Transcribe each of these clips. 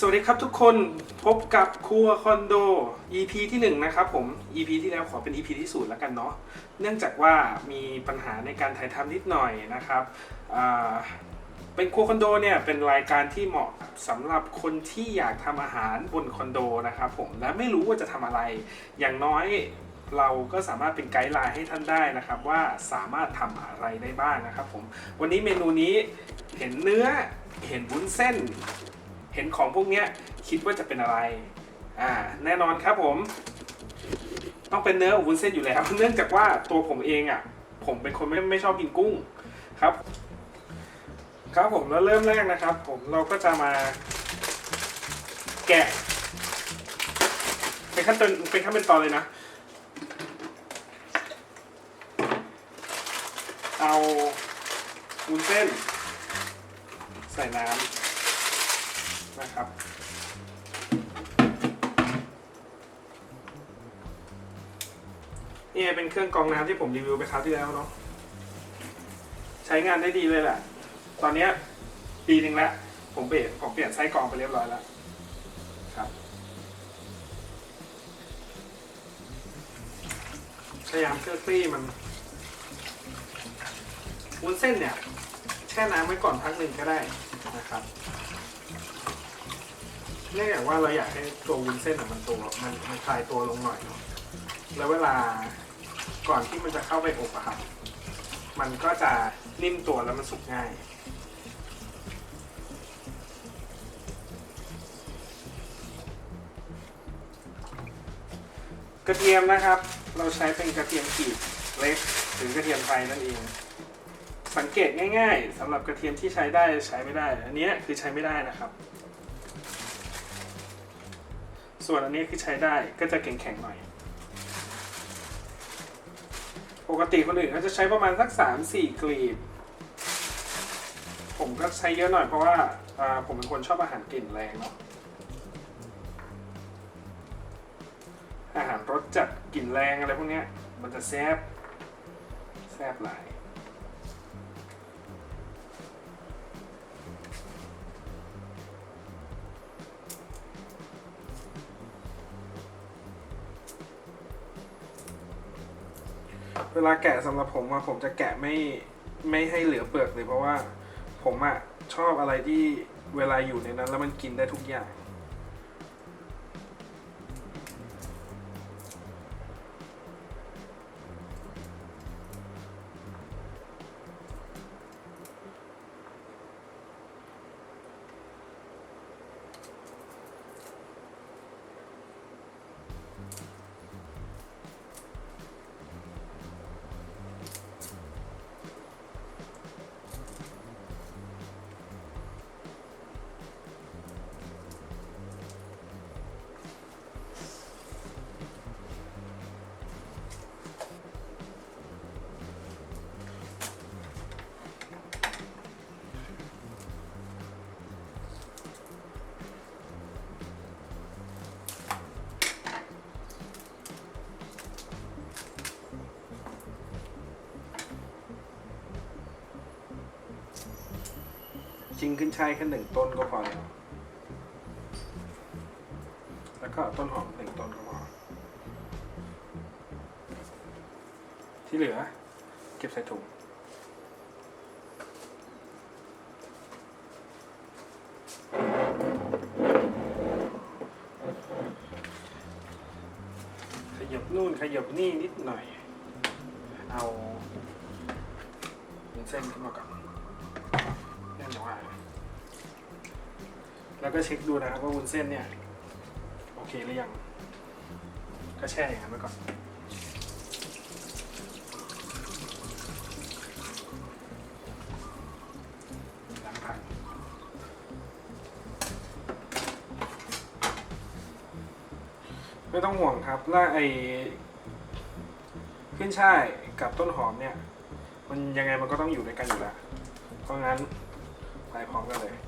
สวัสดีครับทุกคนพบกับครัวคอนโด EP ที่ 1 นะครับผม EP ที่แล้วขอเป็น EP ที่ศูนย์แล้วกันเนาะเนื่องจากว่ามีปัญหาในการถ่ายทำนิดหน่อยนะครับเป็นครัวคอนโดเนี่ยเป็นรายการที่เหมาะสำหรับคนที่อยากทำอาหารบนคอนโดนะครับผมและไม่รู้ว่าจะทำอะไร อย่างน้อยเราก็สามารถเป็นไกด์ไลน์ให้ท่านได้นะครับ ว่าสามารถทำอะไรได้บ้างนะครับผมวันนี้เมนูนี้เห็นเนื้อเห็นวุ้นเส้น เห็นของพวกเนี้ยคิดว่าจะเป็นอะไร อ่า แน่นอนครับผม ต้องเป็นเนื้อวุ้นเส้นอยู่แล้ว เนื่องจากว่าตัวผมเองอะ ผมเป็นคนไม่ไม่ชอบกินกุ้งครับ ครับผมแล้วเริ่มแรกนะครับ ผมเราก็จะมาแกะ เป็นขั้นตอนเป็นขั้นเป็นตอนเลยนะ เอาวุ้นเส้น ใส่น้ำ นี่เป็นเครื่องกรองน้ำที่ผมรีวิวไปคราวที่แล้วเนาะใช้งานได้ดีเลยแหละ ตอนเนี้ปีหนึ่งแล้ว ผมเปลี่ยนผมเปลี่ยนไส้กรองไปเรียบร้อยแล้วครับพยายามเคลื่อนที่มันวุ้นเส้นเนี่ยแช่น้ำไว้ก่อนพักหนึ่งก็ได้นะครับเนื่องจากว่าเราอยากให้ตัววุ้นเส้นมันตัวมันมันคลายตัวลงหน่อยเนาะแล้วเวลา ก่อนที่มันจะเข้าไปอบอะครับมันก็จะนิ่มตัวแล้วมันสุกง่าย กระเทียมนะครับ เราใช้เป็นกระเทียมกรีบเล็กหรือกระเทียมไทยนั่นเอง สังเกตง่ายๆสำหรับกระเทียมที่ใช้ได้ใช้ไม่ได้ อันนี้คือใช้ไม่ได้นะครับ ส่วนอันนี้คือใช้ได้ก็จะแข็งๆหน่อย ปกติคนอื่นเขาจะใช้ประมาณสักสามสี่กลีบ ผมก็ใช้เยอะหน่อยเพราะว่าผมเป็นคนชอบอาหารกลิ่นแรงเนาะอาหารรสจัดกลิ่นแรงอะไรพวกนี้มันจะแซ่บแซ่บหลาย เวลาแกะสำหรับผมอะผมจะแกะไม่ไม่ให้เหลือเปลือกเลยเพราะว่าผมอะชอบอะไรที่เวลาอยู่ในนั้นแล้วมันกินได้ทุกอย่าง ริงขึ้นช่ายแค่หนึ่งต้นก็พอแล้วแล้วก็ต้นหอมหนึ่งต้นก็พอ ที่เหลือ เก็บใส่ถุงขยับนู่นขยับนี่นิดหน่อย เอาเป็นเส้นขึ้นมาก่อน แล้วก็เช็คดูนะครับว่าวุ้นเส้นเนี่ยโอเคหรือยัง ก็แช่อย่างนั้นไปก่อน ล้างผักไม่ต้องห่วงครับล่าไอขึ้นช่ายกับต้นหอมเนี่ย มันยังไงมันก็ต้องอยู่ด้วยกันอยู่แล้ว เพราะงั้นไปพร้อมกันเลย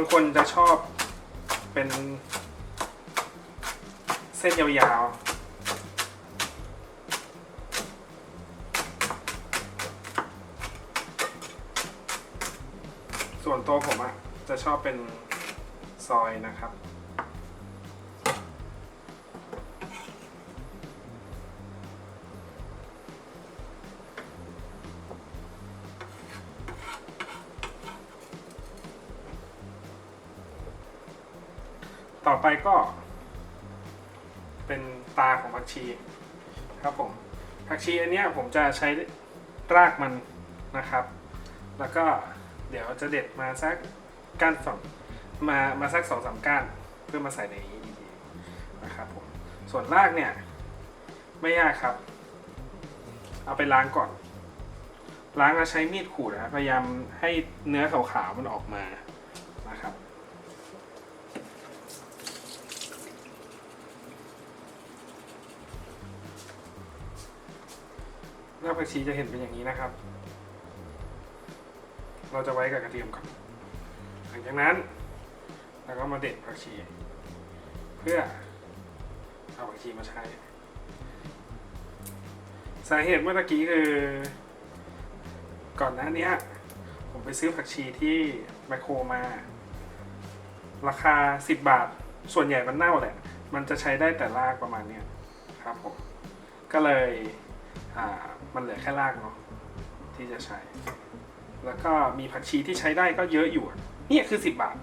างคนจะชอบเป็น เส้นยาวๆ ส่วนตัวผมอะจะชอบเป็นซอยนะครับ ต่อไปก็ เป็นตาของผักชีครับผมผักชีอันนี้ผมจะใช้รากมันนะครับ แล้วก็เดี๋ยวจะเด็ดมาสักก้านสองมามาสักสองสามก้านเพื่อมาใส่ในนี้ดีๆนะครับผมส่วนรากเนี่ยไม่ยากครับ เอาไปล้างก่อน ล้างแล้วใช้มีดขูดนะพยายามให้เนื้อขาวๆมันออกมานะครับ รากผักชีจะเห็นเป็นอย่างนี้นะครับ เราจะไว้กับกระเทียมก่อนหลังจากนั้นเราก็มาเด็ดผักชี เพื่อเอาผักชีมาใช้ สาเหตุเมื่อกี้คือ ก่อนหน้านี้ผมไปซื้อผักชีที่แมคโครมา ราคา 10 บาท ส่วนใหญ่มันเน่าแหละ มันจะใช้ได้แต่รากประมาณนี้ครับผม ก็เลยอ่า มันเหลือแค่รากเนาะที่จะใช้ แล้วก็มีผักชีที่ใช้ได้ก็เยอะอยู่เนี่ยคือ 10 บาท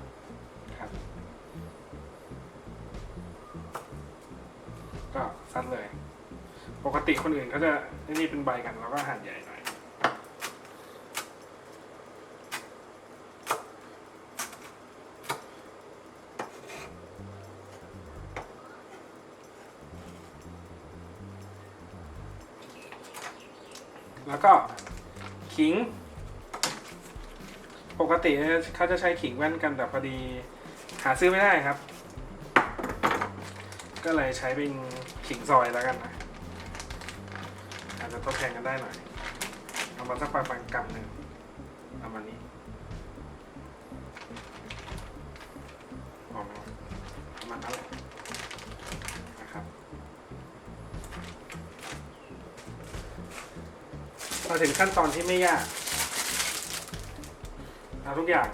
ครับ ก็ซัดเลย ปกติคนอื่นเขาจะนี่เป็นใบกันแล้วก็หั่นใหญ่ ขิง ปกติเขาจะใช้ขิงแว่นกันแต่พอดี หาซื้อไม่ได้ครับ ก็เลยใช้เป็นขิงซอยแล้วกันนะอาจจะทดแทนกันได้หน่อยเอามาสักประมาณกำหนึ่งประมาณนี้ มาถึงขั้นตอนที่ไม่ยากเอาทุกอย่าง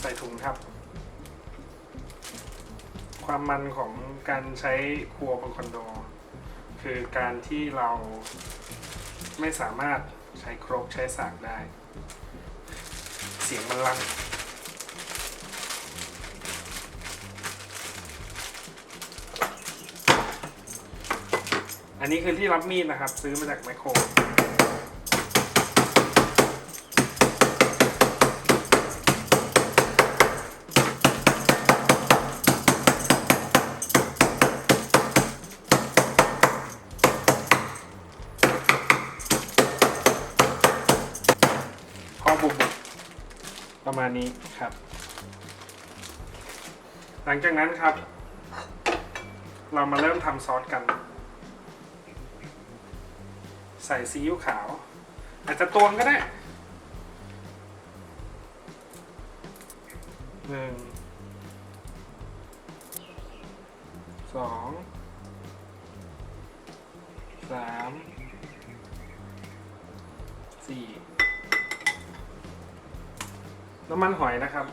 ใส่ถุงครับ ความมันของการใช้ครัวบนคอนโด คือการที่เราไม่สามารถใช้ครกใช้สากได้ เสียงมันลั่นอันนี้คือที่รับมีดนะครับ ซื้อมาจากแมโคร พอบุบๆ ประมาณนี้ครับ หลังจากนั้นครับ เรามาเริ่มทำซอสกัน ใส่ซีอิ๊วขาว อาจจะตวงก็ได้หนึ่งสองสามสี่ น้ำมันหอยนะครับ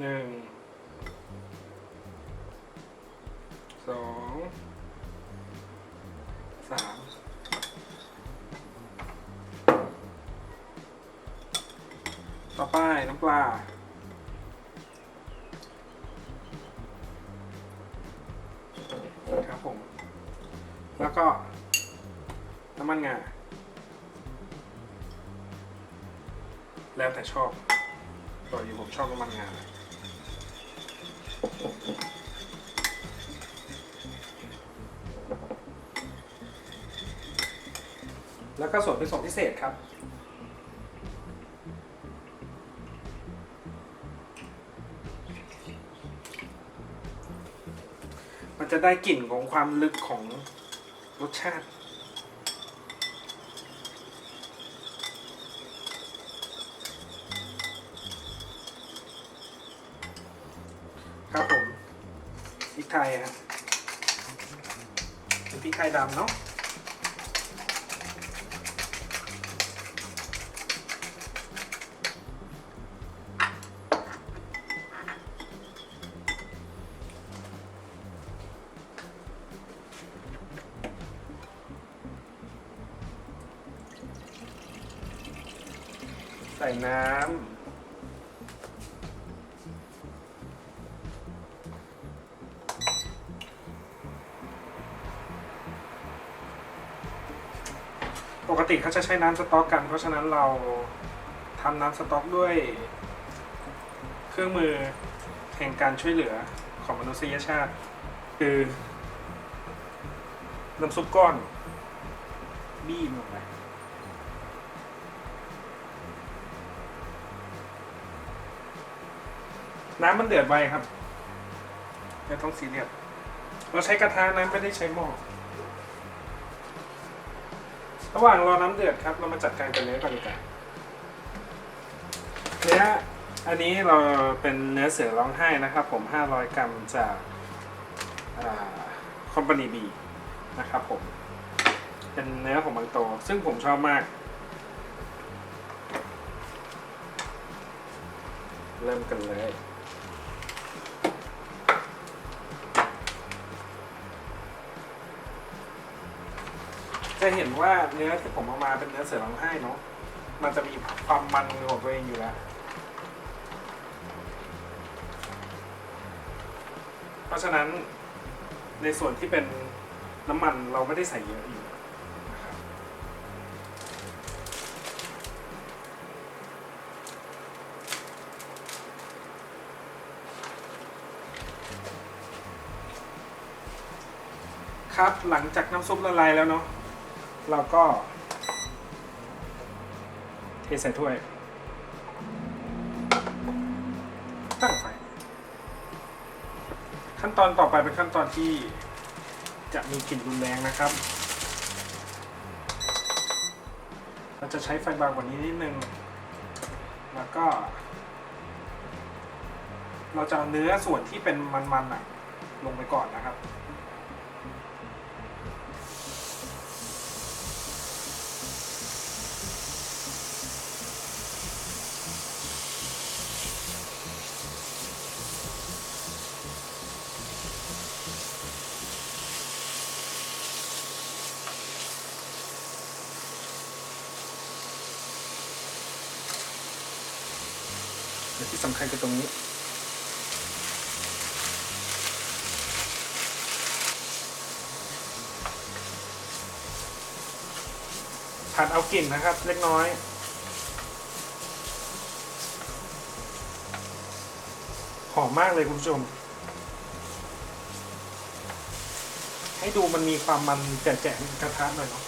หนึ่ง สอง สาม ต่อไปน้ำปลาครับผม แล้วก็น้ำมันงา แล้วแต่ชอบตัวอยู่ผมชอบน้ำมันงาแล้วก็ส่วนผสมพิเศษครับมันจะได้กลิ่นของความลึกของรสชาติ ครับผมพริกไทยฮะเป็นพริกไทยดำเนาะใส่น้ ปกติเขาจะใช้น้ำสต๊อกกัน เพราะฉะนั้นเราทำน้ำสต๊อกด้วย เครื่องมือแห่งการช่วยเหลือของมนุษยชาติ คือน้ำซุปก้อน บี้ลงไปน้ำมันเดือดไวครับไม่ต้องซีเรียสเราใช้กระทะนะไม่ได้ใช้หม้อ ระหว่างรอน้ำเดือดครับ เรามาจัดการกับเนื้อก่อนดีกว่าเนื้ออันนี้เราเป็นเนื้อเสือร้องไห้นะครับ ผม 500 กรัมจากคอมพานีบีนะครับผม เป็นเนื้อของบางโต ซึ่งผมชอบมาก เริ่มกันเลย จะเห็นว่าเนื้อที่ผมเอามาเป็นเนื้อเสือร้องไห้เนาะมันจะมีความมันของตัวเองอยู่แล้ว เพราะฉะนั้นในส่วนที่เป็นน้ำมันเราไม่ได้ใส่เยอะอยู่ครับหลังจากน้ำซุปละลายแล้วเนาะ เราก็เทใส่ถ้วย ตั้งไฟ ขั้นตอนต่อไปเป็นขั้นตอนที่จะมีกลิ่นรุนแรงนะครับ เราจะใช้ไฟบางกว่านี้นิดนึง แล้วก็ เราจะเอาเนื้อส่วนที่เป็นมันๆอะลงไปก่อนนะครับ ที่สำคัญคือตรงนี้ ผัดเอากลิ่นนะครับ เล็กน้อยหอมมากเลยคุณผู้ชม ให้ดูมันมีความมันแจ่ๆกระทะหน่อยเนาะ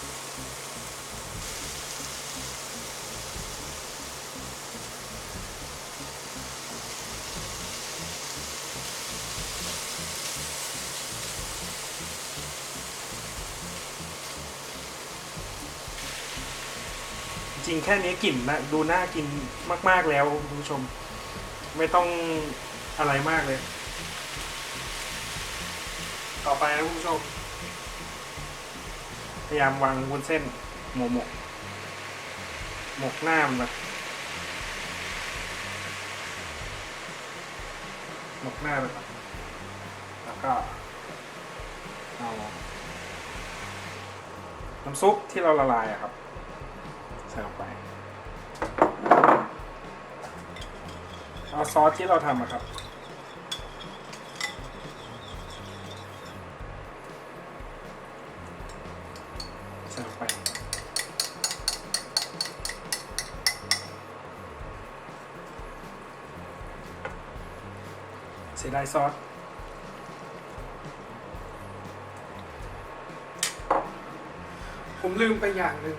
จริงแค่นี้กลิ่นนะดูน่ากินมาก ๆแล้วคุณผู้ชม ไม่ต้องอะไรมากเลย ต่อไปนะคุณผู้ชม พยายามวางบนเส้นหมูหมกหมกหน้ามันแบบหมกหน้าไปก่อนแล้วก็เอาน้ำซุปที่เราละลายอะครับ ส่ลงไป เอาซอสที่เราทำอะครับ ใส่ลงไป เสียดายซอสผมลืมไปอย่างหนึ่ง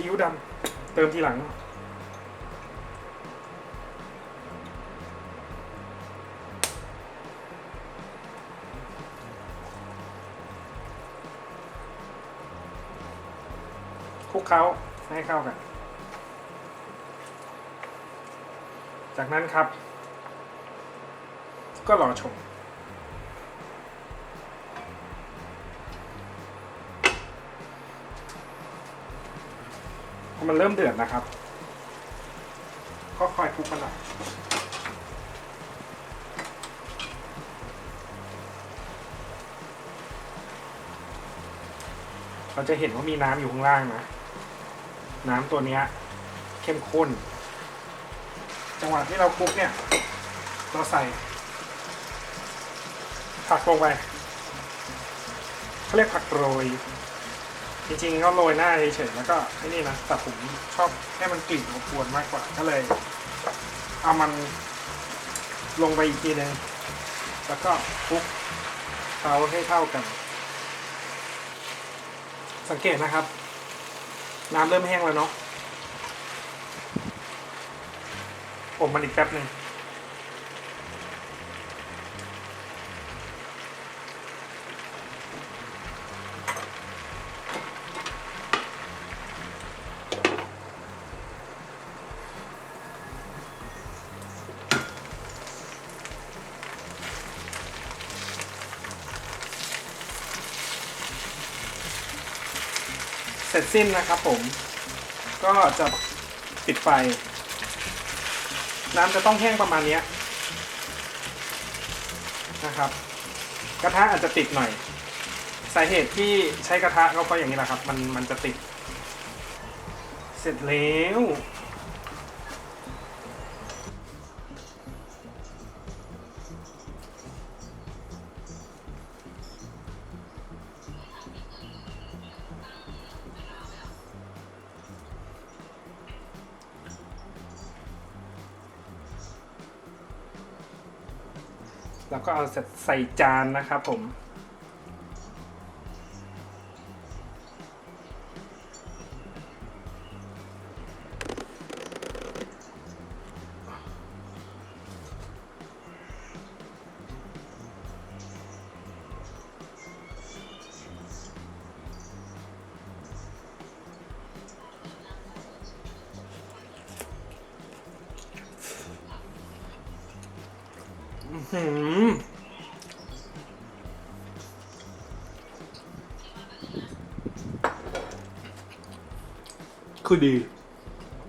ซีอิ๊วดำเติมทีหลัง คลุกเคล้าให้เข้ากัน จากนั้นครับ ก็รอชม มันเริ่มเดือดนะครับ ก็คอยคลุกมันหน่อยเราจะเห็นว่ามีน้ำอยู่ข้างล่างนะ น้ำตัวนี้เข้มข้น จังหวะที่เราคลุกเนี่ย เราใส่ผักลงไปเขาเรียกผักโรย จริงๆก็โรยหน้าเฉยๆแล้วก็ไอ้นี่นะแต่ผมชอบให้มันกลิ่นอบอวนมากกว่าก็เลย เอามันลงไปอีกทีนึงแล้วก็คลุกเคล้าให้เท่ากัน สังเกตนะครับ น้ำเริ่มแห้งแล้วเนาะอบมันอีกแป๊บหนึ่ง ร็จสิ้นนะครับผม ก็จะปิดไฟ น้ำจะต้องแห้งประมาณนี้นะครับ กระทะอาจจะติดหน่อยสาเหตุที่ใช้กระทะก็เพราะอย่างนี้แหละครับ มันมันจะติด เสร็จแล้ว ก็เอาใส่จานนะครับผม หืมคือดี